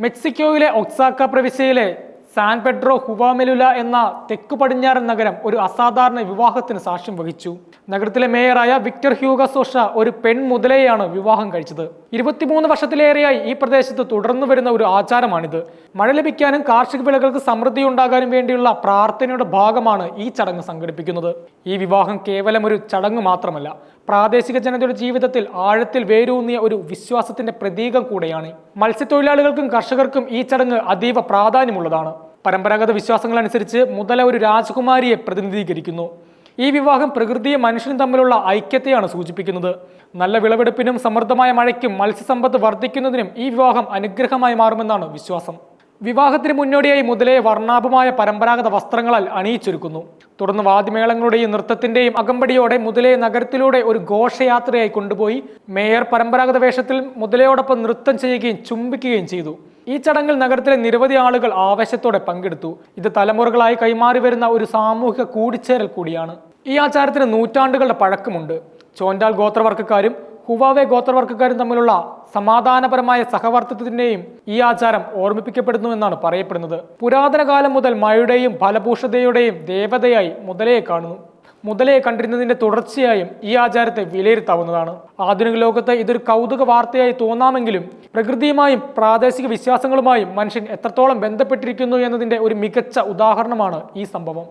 മെക്സിക്കോയിലെ ഒക്സാക്ക പ്രവിശ്യയിലെ San Pedro ഹുവാമെലുല എന്ന തെക്ക് പടിഞ്ഞാറൻ നഗരം ഒരു അസാധാരണ വിവാഹത്തിന് സാക്ഷ്യം വഹിച്ചു. നഗരത്തിലെ മേയറായ വിക്ടർ ഹ്യൂഗസോഷ ഒരു പെൺ മുതലയെയാണ് വിവാഹം കഴിച്ചത്. ഇരുപത്തിമൂന്ന് വർഷത്തിലേറെയായി ഈ പ്രദേശത്ത് തുടർന്നു വരുന്ന ഒരു ആചാരമാണിത്. മഴ ലഭിക്കാനും കാർഷിക വിളകൾക്ക് സമൃദ്ധി ഉണ്ടാകാനും വേണ്ടിയുള്ള പ്രാർത്ഥനയുടെ ഭാഗമാണ് ഈ ചടങ്ങ് സംഘടിപ്പിക്കുന്നത്. ഈ വിവാഹം കേവലം ഒരു ചടങ്ങ് മാത്രമല്ല പ്രാദേശിക ജനതയുടെ ജീവിതത്തിൽ ആഴത്തിൽ വേരൂന്നിയ ഒരു വിശ്വാസത്തിന്റെ പ്രതീകം കൂടെയാണ്. മത്സ്യത്തൊഴിലാളികൾക്കും കർഷകർക്കും ഈ ചടങ്ങ് അതീവ പ്രാധാന്യമുള്ളതാണ്. പരമ്പരാഗത വിശ്വാസങ്ങൾ അനുസരിച്ച് മുതല ഒരു രാജകുമാരിയെ പ്രതിനിധീകരിക്കുന്നു. ഈ വിവാഹം പ്രകൃതിയും മനുഷ്യനും തമ്മിലുള്ള ഐക്യത്തെയാണ് സൂചിപ്പിക്കുന്നത്. നല്ല വിളവെടുപ്പിനും സമൃദ്ധമായ മഴയ്ക്കും മത്സ്യസമ്പത്ത് വർദ്ധിക്കുന്നതിനും ഈ വിവാഹം അനുഗ്രഹമായി മാറുമെന്നാണ് വിശ്വാസം. വിവാഹത്തിന് മുന്നോടിയായി മുതലേ വർണാഭമായ പരമ്പരാഗത വസ്ത്രങ്ങളാൽ അണിയിച്ചൊരുക്കുന്നു. തുടർന്ന് വാദ്യമേളങ്ങളുടെയും നൃത്തത്തിന്റെയും അകമ്പടിയോടെ മുതലേ നഗരത്തിലൂടെ ഒരു ഘോഷയാത്രയായി കൊണ്ടുപോയി മേയർ പരമ്പരാഗത വേഷത്തിൽ മുതലയോടൊപ്പം നൃത്തം ചെയ്യുകയും ചുംബിക്കുകയും ചെയ്തു. ഈ ചടങ്ങിൽ നഗരത്തിലെ നിരവധി ആളുകൾ ആവേശത്തോടെ പങ്കെടുത്തു. ഇത് തലമുറകളായി കൈമാറി വരുന്ന ഒരു സാമൂഹിക കൂടിച്ചേരൽ കൂടിയാണ്. ഈ ആചാരത്തിന് നൂറ്റാണ്ടുകളുടെ പഴക്കമുണ്ട്. ചോൻഡാൽ ഗോത്രവർഗക്കാരും ഹുവാവെ ഗോത്രവർഗക്കാരും തമ്മിലുള്ള സമാധാനപരമായ സഹവർത്തിത്വത്തിന്റെയും ഈ ആചാരം ഓർമ്മിപ്പിക്കപ്പെടുന്നു എന്നാണ് പറയപ്പെടുന്നത്. പുരാതന കാലം മുതൽ മഴയുടെയും ഫലഭൂഷതയുടെയും ദേവതയായി മുതലയെ കാണുന്നു. മുതലയെ കണ്ടിരുന്നതിന്റെ തുടർച്ചയായും ഈ ആചാരത്തെ വിലയിരുത്താവുന്നതാണ്. ആധുനിക ലോകത്ത് ഇതൊരു കൗതുക വാർത്തയായി തോന്നാമെങ്കിലും പ്രകൃതിയുമായും പ്രാദേശിക വിശ്വാസങ്ങളുമായും മനുഷ്യൻ എത്രത്തോളം ബന്ധപ്പെട്ടിരിക്കുന്നു എന്നതിന്റെ ഒരു മികച്ച ഉദാഹരണമാണ് ഈ സംഭവം.